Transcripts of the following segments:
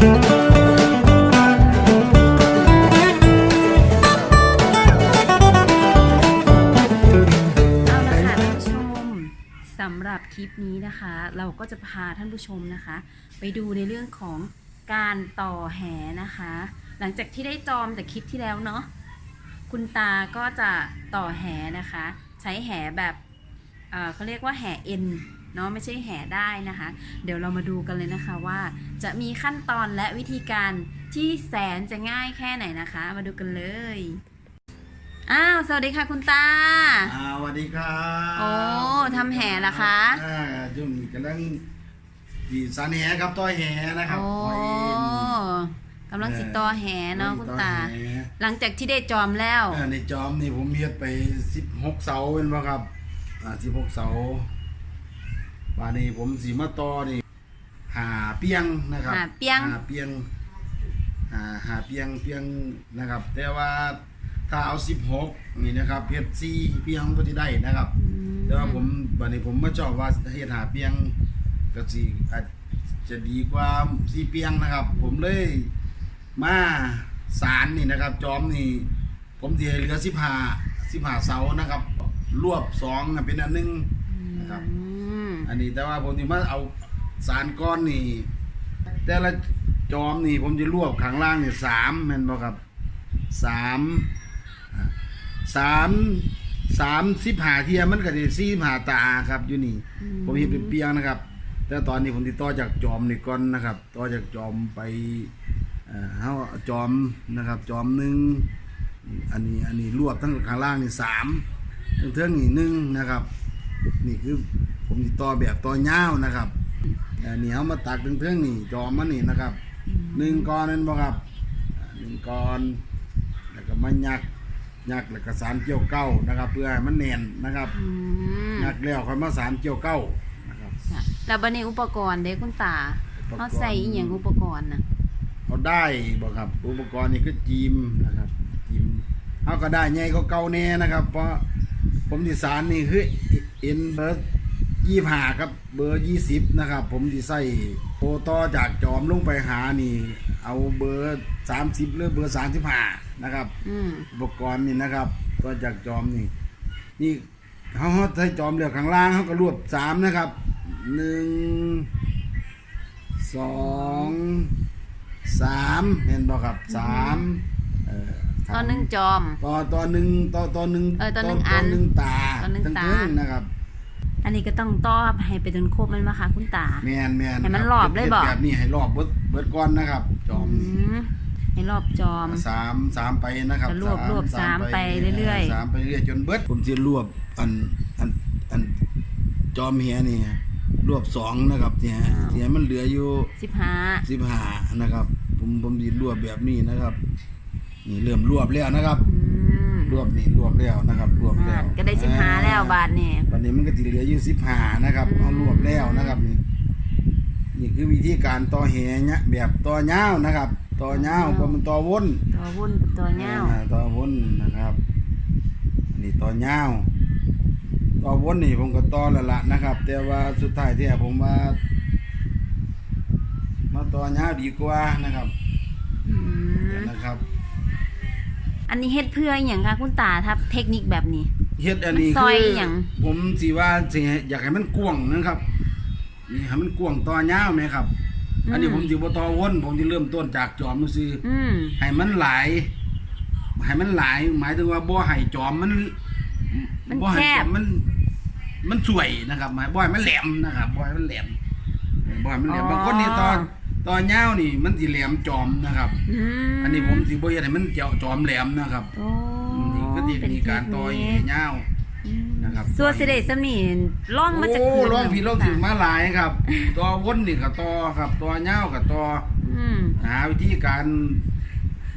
เอาละค่ะท่านผู้ชมสำหรับคลิปนี้นะคะ เราก็จะพาท่านผู้ชมนะคะ ไปดูในเรื่องของการต่อแหนะคะ หลังจากที่ได้จอมแต่คลิปที่แล้วเนาะคุณตาก็จะต่อแหนะคะ ใช้แหแบบเอ่อเขาเรียกว่าแหเอ็น เนาะไม่ใช่แหได้นะคะ เดี๋ยวเรามาดูกันเลยนะคะว่าจะมีขั้นตอนและวิธีการที่แสนจะง่ายแค่ไหนนะคะ มาดูกันเลยอ้าวสวัสดีค่ะคุณตาอ่าสวัสดีครับโอ้ทำแห่เหรอคะอ่าช่วงนี้กำลังดีสานแหครับต้อยแหนะครับโอ้ต้อยเอ็นกำลังสิต่อแหเนาะคุณตาต้อยแหหลังจากที่ได้จอมแล้วอ่าในจอมนี่ผมเฮ็ดไปสิบหกเสาเป็นป่ะครับอ่าสิบหกเสา ป่านนี้ผมสีมาต่อนี่หาเปียงนะครับหาเปียงหาเปียงหาหาเปียงเปียงนะครับ แต่ว่าถ้าเอาสิบหกนี่นะครับเฮ็ดสี่เปียงก็จะได้นะครับ แต่ว่าผมบัดนี้ผมมาชอบว่าเฮ็ดหาเปียงก็สิอาจจะดีกว่าสีเปียงนะครับ ผมเลยมาสารนี่นะครับ จอมนี่ ผมสิให้เหลือสิบห้าสิบห้าเสานะครับ รวบสองน่ะเป็นอันหนึงนะครับ อืมอันนี้แต่ว่าผมที่มาเอาสารก้อนนี่ แต่ละจอมนี่ผมจะรวบข้างล่างนี่สามแม่นบ่ครับสามอ่าสามสามสิบหาเทียมันก็จะสี่หาตาครับอยู่นี่ ผมเห็นเป็นเปียงนะครับ แต่ตอนนี้ผมติดต่อจากจอมนี่ก่อนนะครับ ต่อจากจอมไปเอ่อเฮาจอมนะครับ จอมหนึ่งอันนี้อันนี้รวบทั้งข้างล่างนี่สามทั้งเทิงนี่หนึ่งนะครับ นี่คือ ผมติดต่อแบบต่อยาวนะครับอันนี้เอามาตักทั้งเทิงนี่จอมมันนี่นะครับหนึ่งก้อนนั่นบ่ครับอ่าหนึ่งก้อนแล้วก็มายักยักแล้วก็สารเกี่ยวเก้านะครับ เพื่อให้มันแน่นนะครับอืมยักแล้วค่อยมาสารเกี่ยวเก้านะครับค่ะแล้วบัดนี้อุปกรณ์เด้คุณตาอุปกรณ์เขาใส่อีหยังอุปกรณ์น่ะเอาได้บ่ครับ อุปกรณ์นี่คือจีมนะครับจีมเอาก็ได้ใหญ่ก็เก่าแน่นะครับ เพราะผมที่สารนี่คือเอ็นเบอร์ ยี่ห้าครับเบอร์ยี่สิบนะครับ ผมที่ใส่โอต่อจากจอมลงไปหานี่ เอาเบอร์สามสิบหรือเบอร์สามสิบห้านะครับอืมอุปกรณ์นี่นะครับต่อจากจอมนี่ นี่เขาเขาใช้จอมเหลือข้างล่างเขาก็รวบสามนะครับหนึ่งสองสามเห็นบ่ครับสามเอ่อตอนหนึงจอม ต่อต่อหนึ่งต่อต่อหนึ่งเออต่อหนึ่งอันหนึ่งตาต่อหนึ่งตา ทั้งๆนะครับ อันนี้ก็ต้องต้อให้ไปจนครบมันมาค่ะ คุณตา แมนแมนให้มันครอบเลยบ่แบบนี้ให้รอบเบิดเบิดก้อนนะครับ จอมอืนี่มให้รอบจอม สามสามไปนะครับจะรวบรวบสามไปเรื่อยๆ สามไปเรื่อยจนเบิดผมจะรวบอันอันอันจอมเฮียนี่รวบสองนะครับเนี่ยเนี่ยมันเหลืออยู่ สิบห้าสิบห้านะครับ ผมผมจะรวบแบบนี้นะครับ นี่เริ่มรวบแล้วนะครับอืม รวบนี่รวบแล้วนะครับรวบแล้วอ่าก็ได้สิบห้าแล้วบาทนี่วันนี้มันก็ติเหลืออยู่สิบห้านะครับอืมเอารวบแล้วนะครับนี่นี่คือวิธีการต่อแหเนี่ยแบบต่อยาวนะครับต่อยาวเพราะมันต่อวนตัววุ่นกับตัวเงาอ่ต่อวนนะครับอันนี้ต่อยาวต่อวนนี่ผมก็ต่อแล้วละนะครับ แต่ว่าสุดท้ายที่ผมว่ามาต่อยาวดีกว่านะครับอืมนะครับ อันนี้เฮ็ดเพื่ออหย่างคะคุณตาทับเทคนิคแบบนี้ เฮ็ดอันนี้มันซอยคือหยัง ผมสิว่าสิให้อยากให้มันกว้างนะครับนี่ให้มันกว้างต่อยาวไหมครับ อันนี้ผมสิบ่ต่อวนผมสิเริ่มต้นจากจอมซื่ออืมให้มันหลายให้มันหลาย หมายถึงว่าบ่ให้จอมมันมันบ่ให้แคจอบมมัน มันสวยนะครับหมายบ่ให้มันแหลมนะครับบ่ให้มันแหลมบ่ให้มันแหลมบางคนนี่ตอน ตอนยาวนี่มันสิแหลมจอมนะครับอืมอันนี้ผมสิบ่เฮ็ดให้มันเจาะจอมแหลมนะครับโอ้นี่ก็สิมีการต่อยเทคนิคยาวอืมนะครับส่วนสิได้สำนี่ล่องมาจากโอ้คืนร้องพี่ร้องถึงมาหลายครับ ตัววนนี่ก็ต่อครับตัวยาวก็ต่ออืม หาวิธีการ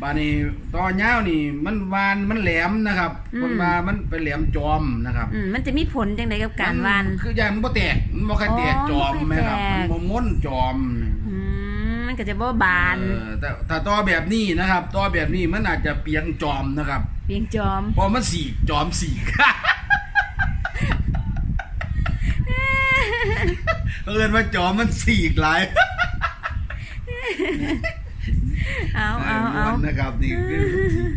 บานี้ต่อยาวนี่ มันวานมันแหลมนะครับคนมามันเป็นแหลมจอมนะครับอืมมันจะมีผลจังไดกับการวาน มัคือยางมันบ่แตกมันบ่ค่อยแตกอ๋อจอมบ่ค่อยแม่ครับ แตก มันบ่ม้วนจอมอืมมันก็จะบ่บานเออแต่ถ้าต่อแบบนี้นะครับต่อแบบนี้มันอาจจะเปียงจอมนะครับเพียงจอมเพราะมันสีกจอมสีก เอินว่าจอมมันสีกหลาย เอาเอาเอาม้วนนะครับนี่คือ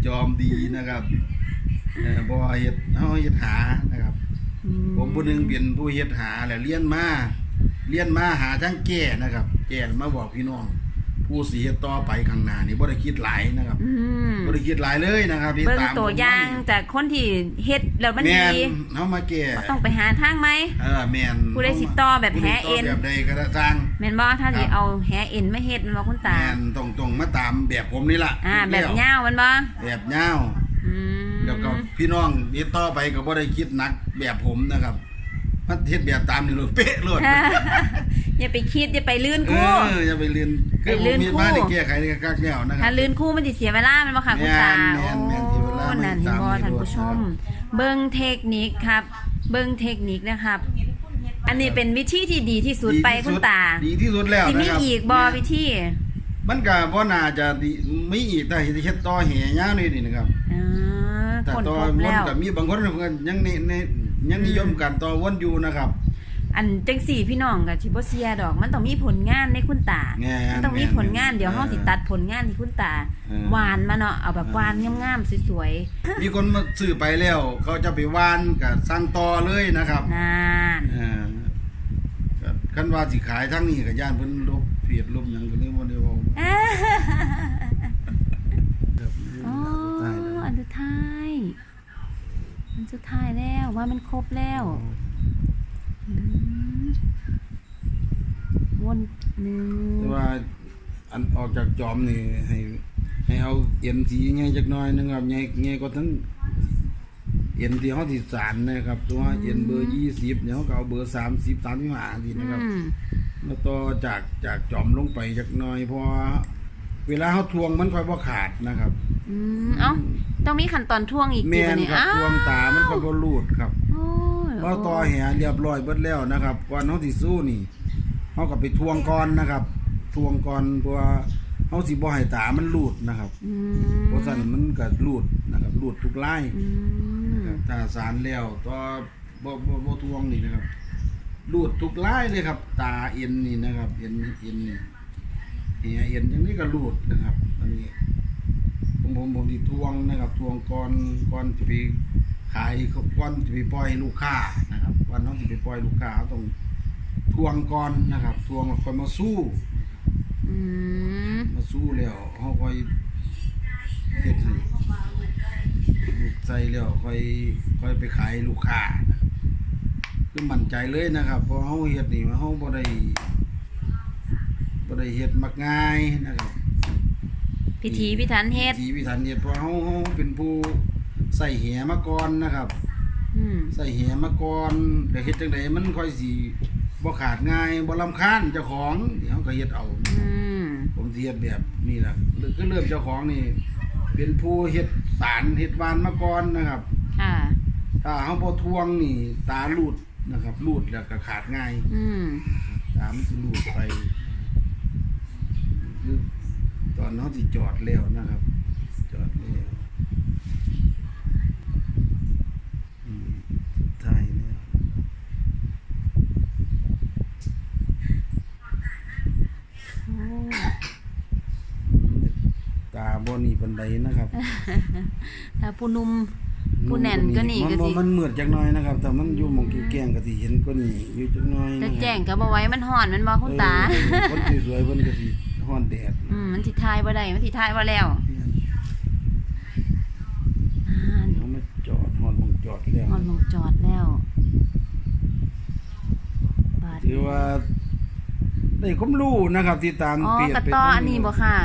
จอมดีนะครับเออบ่เฮ็ดเฮาเฮ็ดหานะครับผมผู้หนึงเป็นผู้เฮ็ดหาแหละเรียนมาเรียนมาหาทางแก้นะครับ แก้มาบอกพี่น้อง ผู้สิเฮ็ดต่อไปข้างหน้านี่บ่ได้คิดหลายนะครับอืมบ่ได้คิดหลายเลยนะครับที่เบิ่งตามตัวอย่างจากคนที่เฮ็ดแล้วมันแม่นดีเฮามาแก้ก็ต้องไปหาทางไหม เออแม่นผู้ใดสิต่อแบบแหเอ็น ผู้ใดต่แบบใดก็ได้ทาง แม่นบ่ถ้าสิครับ เอาแหเอ็นมาเฮ็ดแม่นบ่คุณตา แม่นต้องต้องมาตามแบบผมนี่ล่ะอ่า แบบล้วยาวแมันบ่แบบยาว อืมแล้วก็พี่น้องนี่ต่อไปก็บ่ได้คิดหนักแบบผมนะครับมันเฮ็ดแบบตามนี่โลดเป๊ะโลด อย่าไปคิดอย่าไปลื่นเอคู่ ออย่าไปเรียนคือไปผเรีมยนมีคู่มาได้แก้ไขได้กักแนวนะครัถ้าบ ลื่นคู่มันสิเสียเวลาแมันบ่ค่ะคุณตาแม่นแม่นเสียเวลาโอ้นั่นมันเห็นบ่ตามท่านผู้ชมนี่รถเบิ่งเทคนิคครับ เบิ่งเทคนิคนะครับ อันนี้เป็นวิธีที่ดีที่สุดไปที่คุณตาดีที่สุดแล้วสินะมีครับอีกบ่วิธีมันก็บ่น่าจะดีมีอีกแต่เฮ็ดต่อแหยาวนี่นี่นะครับอ่าแต่คนต่อพบวนแล้ว ก็มีบางคนก็ยังนี่นี่ยังนิยมกันต่อวนอยู่นะครับ อันจังสี่พี่น้องกับชิบเซียดอก มันต้องมีผลงานในคุณตา แม่นมันต้องมีผลงานแม่นเดี๋ยวห้องสิตัดผลงานที่คุณตาเออ หวานมาเนาะเอาแบบหวานงามๆสวยมีคนมาซื้อไปแล้ว เขาจะไปวานก็สั่งต่อเลยนะครับๆนานเออก็คันว่าสิขายทั้งนี้ก็ย่านเพิ่นลบเพจลบหยังก็เลยบ่ได้เว้าอ่าครับอ๋อได้แล้วอันสุดท้ายอันสุดท้ายแล้วว่ามันครบแล้วอืม วนหนึ่งแต่ว่าอันออกจากจอมนี่ให้ให้เอาเอ็นสีใหญ่จักหน่อยหนึงครับใหญ่ใหญ่กว่าทั้งเอ็นที่เฮาสิสานนะครับตัวเอ็นเบอร์20เนี่ยเฮาก็เอาเบอร์30 35สินะครับอืมแล้วต่อจากจากจอมลงไปจักหน่อยเพราะว่าเวลาเฮาทวงมันค่อยบ่ขาดนะครับอืมเอ้าต้องมีขั้นตอนท่วงอีกแม่นทีครับอ้ทวงตามันค่อยบ่รูดครับ โอ้ยพอต่อแหเรียบร้อยเบิดแล้วนะครับก่อนเฮาสิสู้นี่ เฮาก็ไปทวงก่อนนะครับ ทวงก่อนเพราะว่าเฮาสิบ่ให้ตามันรูดนะครับอืมเพราะฉะนั้นมันก็รูดนะครับรูดทุกลายอืมนะครับถ้าสารแล้วต่อบ่บ่บ่ทวงนี่นะครับรูดทุกลายเลยครับ ตาเอ็นนี่นะครับเอ็นเอ็นนี่แหเอ็นอย่างนี้ก็รูดนะครับ อันนี้ผมผมผมสิทวงนะครับ ทวงก่อนก่อนสิไปขายก่อนสิไปปล่อยให้ลูกค้านะครับก่อนเฮาสิไปปล่อยลูกค้าเราต้อง ทวงก่อนนะครับ ทวงแล้วค่อยมาสู้ อืมมาสู้แล้วเขาค่อยเฮ็ดให้ลูกใส่แล้วค่อยค่อยไปขายลูกค้านะคือมั่นใจเลยนะครับเพราะเฮาเฮ็ดนี่เฮาบ่ได้บ่ได้เฮ็ดมักง่ายนะครับพิธีพิธันเฮ็ดวิถีพิถันเฮ็ดเพราะเฮาเฮาเป็นผู้ใส่แหมาก่อนนะครับ อืม ใส่แหมาก่อนแล้วเฮ็ดจังไดมันค่อยสิ บ่ขาดง่ายบ่รำคาญเจ้าของเดี๋ยวก็เฮ็ดเอา อืมผมสิเฮ็ดแบบนี้ล่ะคือเริ่มเจ้าของนี่ เป็นผู้เฮ็ดสารเฮ็ดวานมาก่อนนะครับ ค่ะ ถ้าเฮาบ่ทวงนี่ ตาลูดนะครับลูดแล้วก็ขาดง่าย อืมตามันสิลูดไปคือตอนเฮาสิจอดแล้วนะครับ จอดแล้วอืมสุดท้ายแล้ว โอ้ ตาบ่ นี่ปานใดนะครับถ้าผู้หนุ่มผู้แน่นก็นี่ก็สิมันมันมืดจักหน่อยนะครับ แต่มันอยู่หมองแก้งๆก็สิเห็นก็นี่อยู่จักหน่อยจะนะครับแจ้งก็บ่ไหว้มันฮ้อนมันบ่คุณตาเออคนสวยๆเพิ่นก็สิฮ้อนแดดอืมมันสิทายบ่ได้มันสิทายบ่แล้วอ่าเดี๋ยวมาจอดฮ้อนหมองจอดแล้วฮ้อนลงจอดแล้วบาดถือว่าได้ความรู้นะครับที่ตามอ๋อเปรียบกระไปต่ออันนี้บ่ค่ะ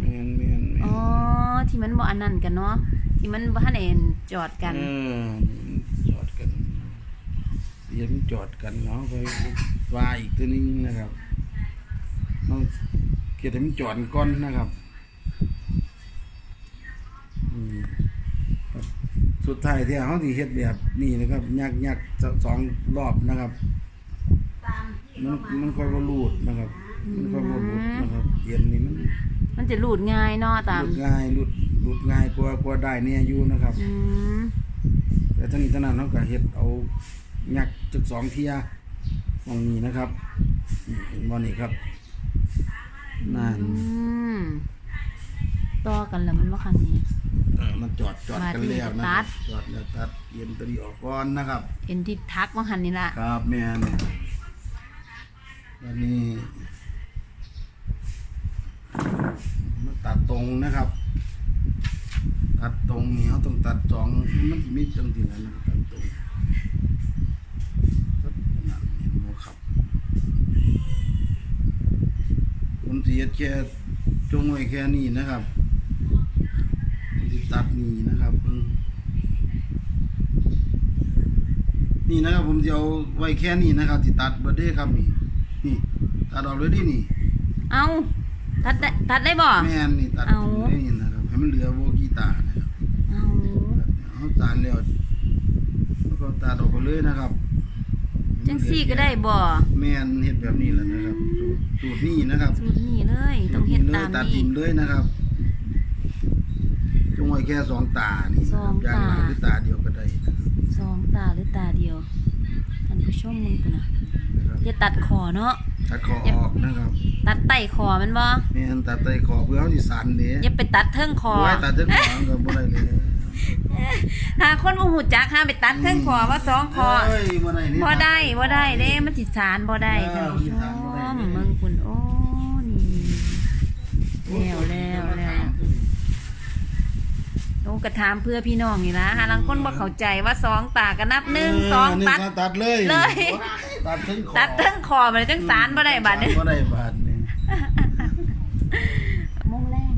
แม่นแม่นแม่นอ๋อ ที่มันบ่อันนั้นกันเนาะที่มันบ่ทันได้จอดกัน เออจอดกันเดี๋ยวมันจอดกันเนาะไปว่าอีกตัวนึงนะครับต้องเกียรติมันจอดก่อนนะครับอืมครับสุดท้ายที่เขาที่เฮ็ดแบบนี้นะครับยักยักสองรอบนะครับ มันมันค่อยบ่รูดนะครับ มันค่อยบ่รูดนะครับเย็นนี่มัน มันจะหลุดง่ายเนาะตามรูดง่ายรูดรูดง่ายกว่ากว่าได้เนี่ยอยู่นะครับ อืมแต่ทั้งนี้ทั้งนั้นเขาก็เฮ็ดเอายักจุดสองเทียมองนี้นะครับนี่เห็นบ่นี่ครับนั่นอืมต่อกันแล้วมันว่าคันนี้ เออมันจอดจอดกันแล้วนะคมารัที่บจอดแล้วตัดเย็นตัวนี้ออกก่อนนะครับ เอ็นที่ทักว่าคันนี้ละ ครับแม่เนี่ยวันนี้ มาตัดตรงนะครับ ตัดตรงนี่เขาต้องตัดสองมันสิมีจังทีแล้วนะครับตัดตรงนั่นเห็นบ่ครับผมเสียแค่จงไว้แค่นี้นะครับตัดนี่นะครับเพิ่งนี่นะครับผมจะเอาไว้แค่นี้นะครับที่ตัดเบอร์เด้ครับนี่นี่ตัดออกเลยดินี่ เอา ตัดได้ตัดได้บ่ แม่นนี่ตัดเอาทิ้งเลยนี่นะครับให้มันเหลือโบกีตาร์นะครับเอาตัดเอาตัดแล้วแล้วก็ตัดออกไปเลยนะครับจังซี่ก็ได้บ่แม่นเฮ็ดแบบนี้แหละนะครับสูตรสูตรนี้นะครับสูตรนี้เลยต้องเฮ็ดเลยตามตัดนี้ ทิมเลยนะครับจงไว้แค่สองตานี่นะสคอรังบอย่างหลายตาหรือตาเดียวก็ได้นะครับสองตาหรือตาเดียวท่านผู้ชมมึงกูนะนะครับอย่าตัดคอเนาะ ตัดคอออกนะครับตัดไต้คอมันบ่แม่นตัดใต้คอเพื่อเอาสิสันเด้อย่าไปตัดเทิงคอไว้ตัดถึงหางก็บ่ได้เลยถ้าคนบ่ฮู้จักห้ามไปตัดเทิงคอว่าสองคอเอ้ยบ่ได้นี่บ่ได้บ่ได้เด้มันสิสารบ่ได้เออท่านผู้ชสิสารบ่ได้มเด้เมืองคุณโอ้นี่แล้วแล้วแล้วต้องกระถามเพื่อพี่น้องนี่ล่ะหาลังคนบ่เข้าใจว่าสองตาก็นับหนึ่งสองหนึ่ตัดก็ตัดเลยเลย ตัดถึงคอตัดเทิงคอมันจังสารบ่ได้บัดนี้ บ่ได้บาดนี่โมงแรง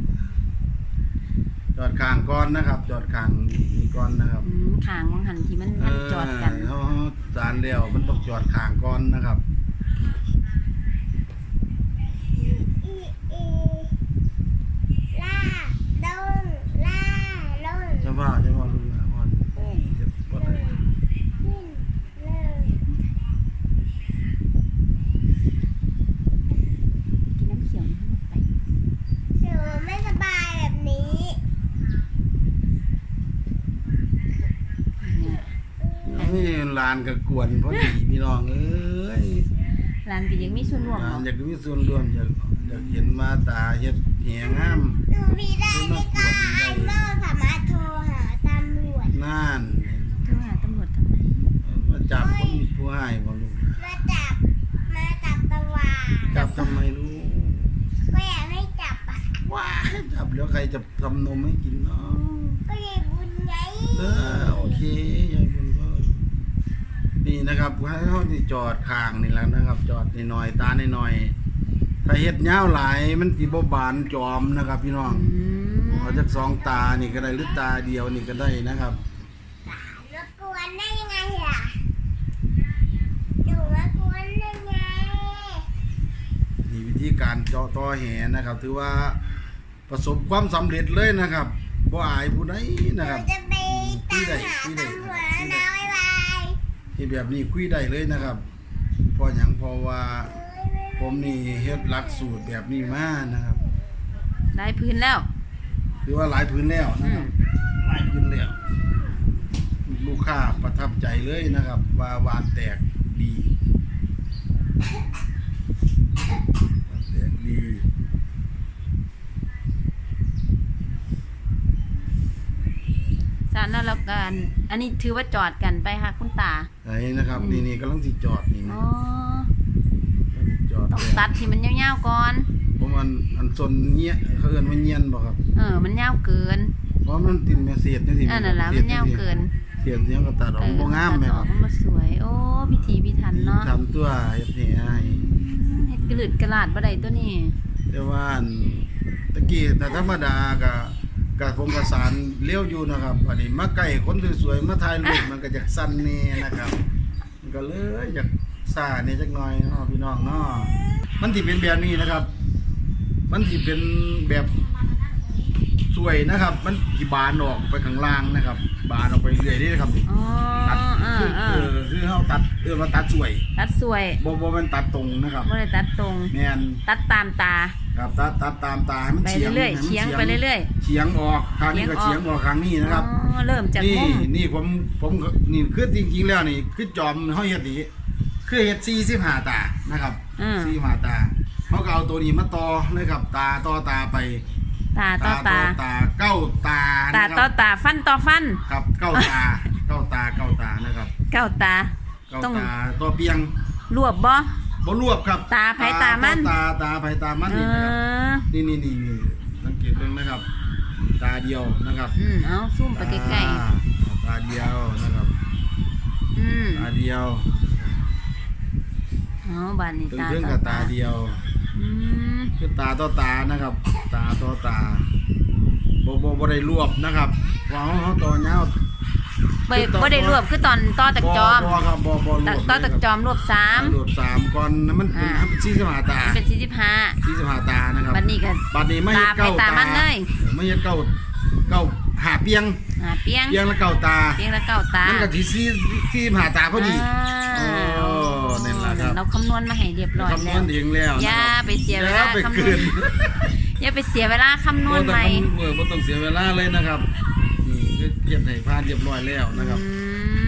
จอดข้างก่อนนะครับ จอดข้างนี่ก่อนนะครับอืมขางวังหันที่มันมันจอดกัน เออเฮาสารแล้วมันต้องจอดข้างก่อนนะครับ ล่าดงล่าลงจะว่าจะว่าลุงนะว่าเจ็บบ่ได้ ขึ้นเลย กินน้ำเขียวนี่ให้มันไป หนูไม่สบายแบบนี้ เนี่ย นี่ ลานก็กวนพอดีพี่น้องเอ้ยร้านก็ยังมีส่วนร่วมลานเนาะอยากมีส่วนร่วมอยากอยากเห็นมาตาเฮ็ดแหงามหนูมีได้ไม่กล้าไอ้โม่สามารถโทรหาตำรวจนั่นโทรหาตำรวจทำไมมาจับคนผู้ให้บ่ลูกนะมาจับมาจับตะวาจับทำไมลูกก็อยากให้จับอะว้าจับแล้วใครจะทำนมให้กินเนาะก็ยายบุญไงเออโอเคยายบุญก็ นี่นะครับให้เขาที่จอดข้างนี่แหล้วนะครับ จอดหน่อยๆตาหน่อยๆถ้าเฮ็ดยาวหลายมันสิบ่บานจอมนะครับ พี่น้องอืมเอาจากสองตานี่ก็ได้หรือตาเดียวนี่ก็ได้นะครับรบกวนได้ยังไงล่ะหนูรบกวนได้ไงนี่วิธีการเจาะต่อแหนะครับ ถือว่าประสบความสำเร็จเลยนะครับบ่อายผู้ใดหนะคนูรับจะไปตามหาตำรวจแล้ว นะบ๊ายบายที่แบบนี้คุยได้เลยนะครับเพราะหยังเพราะว่า ผมนี่เฮ็ดหลักสูตรแบบนี้มานะครับ ได้พื้นแล้วคือว่าหลายพื้นแล้วนะครับหลายพื้นแล้ว ลูกค้าประทับใจเลยนะครับ ว่าวานแตกดีวานแตกดี จา กนั้นแล้วกันอันนี้ถือว่าจอดกันไปค่ะคุณตา ไอ้นะครับ นี่นี่กำลังสิจอดนี่นะอ๋อกำลังสิจอดต้องแล้วตัดที่มันยาวๆก่อน ผมอันอันซนเนี้ยเขาเอิ้นว่าเนียนบ่ครับเออ มันยาวเกิน เพราะมันติดแมสเซจจังซี่อันนั้นล่ะมันยาวเกินเสียงเสียงก็ตัดออกเออบ่งามแม่ตัดคอรัอบกมันบ่สวย โอ้พิธีพิถันเนาะทำตัวเฮ็ดให้ให้เฮ็ดกระลืดกระลาดบ่ได้ตัวนี้แต่ว่าอันตะกี้แต่ธรรมดาก็ ก็ผมก็สารเลี้ยวอยู่นะครับอันนี้มาใกล้คนสวยๆมาถ่ายรูปมันก็จะสั้นแน่นะครับ มันก็เลยอยากซ่าเนี่ยจักหน่อยเนาะพี่น้องเนาะมันสิเป็นแบบนี้นะครับ มันสิเป็นแบบสวยนะครับ มันสิบานออกไปข้างล่างนะครับ บานออกไปเรื่อยๆนี่นะครับนี่อ๋อตัดอ่าคืออ่าเออคือเฮาตัดเออมาตัดสวยตัดสวยบ่บ่แมันตัดตรงนะครับบ่ได้ตัดตรง แม่นตัดตามตา ครับตัดตัดตามตาให้มันไปเฉียงเรื่อยๆให้มันเฉียงไปเรื่อยเฉียงออกครั้งนี้ก็เฉีเฉียยงงออออกกครั้งนี้นะครับ อ๋อเริ่มจากนี่มุมนี่ผมผมก็นี่คือจริงๆแล้วนี่คือจอมเฮาเฮ็ดนี่คือเฮ็ด45ตานะครับอืม45ตาเฮเขาก็เอาตัวนี้มาต่อเลยครับตาต่อตาไปตาต่อตา ตาเก้าตาตานะครับต่อตาฟันต่อฟัน ครับเก้าตาเก้าตาเก้าตานะครับเก้าตา เก้าต้อง ตาตัวเปียงรวบบ่ บ่รวบครับตาไผตามัน ตาตาไผตามันเอนี่นะครับ อนี่นี่นี่นี่สังเกตเบิ่งนะครับ ตาเดียวนะครับอืมเอาซูมไปใกล้อ่าตาเดียวนะครับๆอืมตาเดียวเอาบานนี้ถึงตาถึงต่อกับตาตาเดียว อืมคือตาต่อตานะครับ ตาต่อตาบ่บ่บ่ได้รวบนะครับว่าเฮาเฮาต่อยาว บ่บ่ได้รวบคือตอนต่อจากจอมบ่บ่ครับบ่บ่รวบต่อจากจอมรวบสามรวบสามก่อนมันเป็นอ่าชี้สมาตาเป็นสี่สิบห้าชี้สมาตานะครับบัดนี้ก็บัดนี้ไม่เฮ็ดตาไปเก้าตามันเลยออไม่เฮ็ดเก้าเก้าหาเปียงหาเปียงเปียงแล้วเก้าตาเปียงแล้วเก้าตามันก็ที่ซีที่หาตาพอดีอ่าโอ้นั่นล่ะครับเราคำนวณมาให้เรียบร้อยคำนแล้ววณเองแล้วนะอย่าครับไปเสียเวลาอย่ไปคำนวณเกินอย่าไปเสียเวลาคำนวณใหม่เออบ่ต้องเสียเวลาเลยนะครับนี่คือ เก็บให้ผ่านเรียบร้อยแล้วนะครับอืม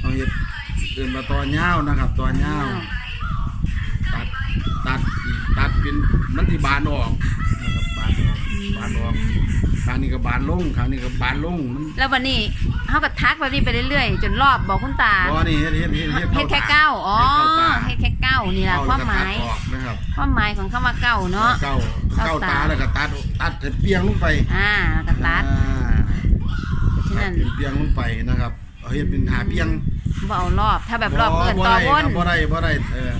เอาเฮ็ดเดินมาตอนยาวนะครับตอนยาวตัดตัดตัดเป็นมันที่บานออกนะครับบานออกบานออกครั้งนี้ก็บานลงครั้งนี้ก็บานลงมันแล้ววันนี้เขาก็ทักแบบนี้ไปเรื่อยๆ จนรอบบอกคุณตา บ่นี่เฮ็ดเฮ็ดเฮ็ดเฮ็ดเฮ็ดแค่เก้าอ๋อเฮ็ดแค่เก้านี่แหละความหมายเก้แล้วก็ตัดออกนะ ครับความหมายของคำว่าเก้าเนาะ เก้าเก้าเก้าตาตา แล้วก็ตัดตัดให้เปียงลงไปอ่าแล้วก็ตัด อ่าฉะตันั้ดนเป็นเปียงลงไปนะครับเอาเฮ็ดเป็นหาเปียงบ่เอารอบ ถ้าแบบรอบเกินบ่ต่อได้วน ครับบ่ได้บ่ได้เออ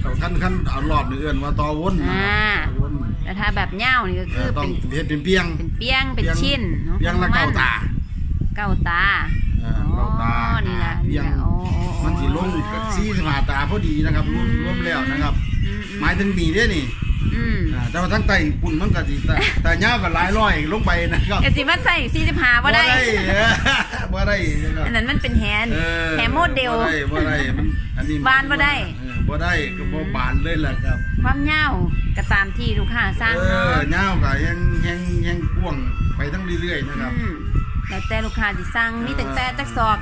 เขาขั้นขั้นเอารอบนี่เอื้อนว่าต่อวนนะอ่าต่อวนแต่ถ้าแบบเง่านี่ก็เอคืออต้อเป็งนเฮ็ดเป็นเปียงเป็นเปียงเป็นชิ้นเนาะเปียงละเก้าตาเก้าตาเออเก้าตาอ๋อนี่แหละเปียงนี่แหละโอ้โอ้โอ้ มันสิลงกับสี่สิบห้าตาพอดีนะครับรวมรวมแล้วนะครับอืม หมายถึงมีเด้นี่อืมอ่าแต่ว่าทั้งไตปุ่นมันก็สิแต่แต่ยาวก็หลายร้อยลงไปนะครับเอสิมาใส่สี่สิบห้าบ่ได้ เออบ่ได้นะครับอันนั้นมันเป็นแฮนเออแฮมโมเดล บ่ได้บ่ได้มันอันนี้บานบ่ได้ เออบ่ได้ก็บ่บานเลยล่ะครับ ความเง่าก็ตามที่ลูกค้าสร้างเอเนาะ อยาวก็ยังยังยังกว้างไปทั้งเรื่อยๆนะครับ อืมแล้วแต่ลูกค้าที่สั่งมีตั้งแต่จักศอก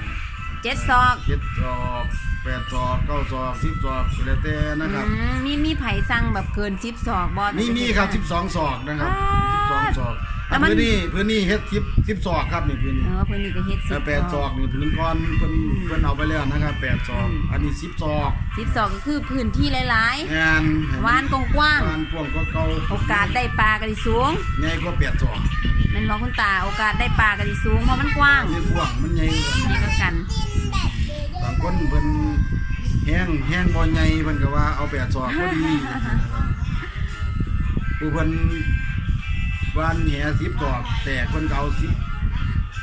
เจ็ดศอกเจ็ดศอก แปดศอกเก้าศอกสิบศอกแล้วแต่นะครับ อืมมีมีไผสั่งแบบเกินสิบศอกบ่มีมีครับสิบสองศอกนะครับสิบสองศอกแล้วมันพื้นนี่พื้นนี่เฮ็ดสิบสิบศอกครับนี่พื้นเอนี่อเพิ่นนี่ก็เฮ็ดสิแล้บวแปดศอกนี่พื้นก้อนเพิ่นเพิ่นเอาไปแล้วนะครับแปดศอกอืมอันนี้สิบศอกสิบศอกก็คือพื้นที่หลายงานๆวานกว้างวานกว้างก็เก่าๆโอกาสได้ปลาก็สิสูงใหญ่กว่าแปดศอกแม่นบ่คุณตาโอกาสได้ปลาก็สิสูงเพราะมันกว้าง มันกว้างมันใหญ่กว่านี่ก็กันบางคนเพิ่นแห้งแห้งบ่ใหญ่เพิ่นก็ว่าเอาแปดศอกพอดีผู้เพิ่นวานแหสิบศอกแต่เพิ่นก็เอาสิบ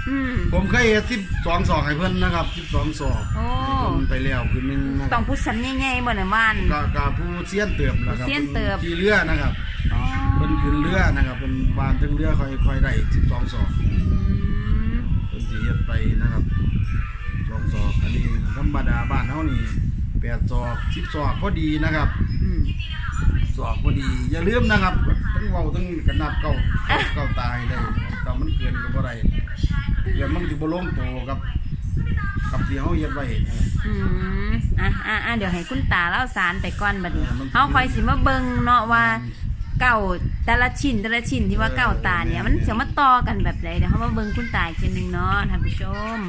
อืมผมเคยเฮ็ดสิบสองศอกให้เพิ่นนะครับสิบสองศอกโอ้ให้เพิ่นไปแล้วคือหนึงนะคต้รัอบงผู้สันใหญ่ๆบ่น่ะว่าน ก็ก็ผู้เสียนเติบแล้วครับผู้เซียนเติบ พิ่ขี่เรือนะครับอ๋อเพิ่นขึ้นเรือนะครับเพิ่นวานถึงเรือค่อยค่อยได้สิบสองศอกอืม เพิ่นสิเฮ็ดไปนะครับสอง ศอกอันนี้ธรรมดาบ้านเฮานี่แปดศอกสิบศอกพอดีนะครับอืมศอกพอดีอย่าลืมนะครับทั้งเว้าทั้งกันนับเก้าเก้าเก้าตายได้แต่มันเกินก็บ่ได้เกินมันสิบ่ลงโตกับกับที่เฮาเฮ็ดไว้นะครับ อืมอะอะอะเดี๋ยวให้คุณตาเล่าสารไปก่อนบัดนี้เออมัน เฮาคอยสิมาเบิ่งเนาะว่าเก่าแต่ละชิ้นแต่ละชิ้นที่ว่าเก่าตาเนี่ยมันจะมาต่อกันแบบใดเดี๋ยวเฮามาเบิ่งคุณตาอีกทีหนึงเนาะท่านผู้ชม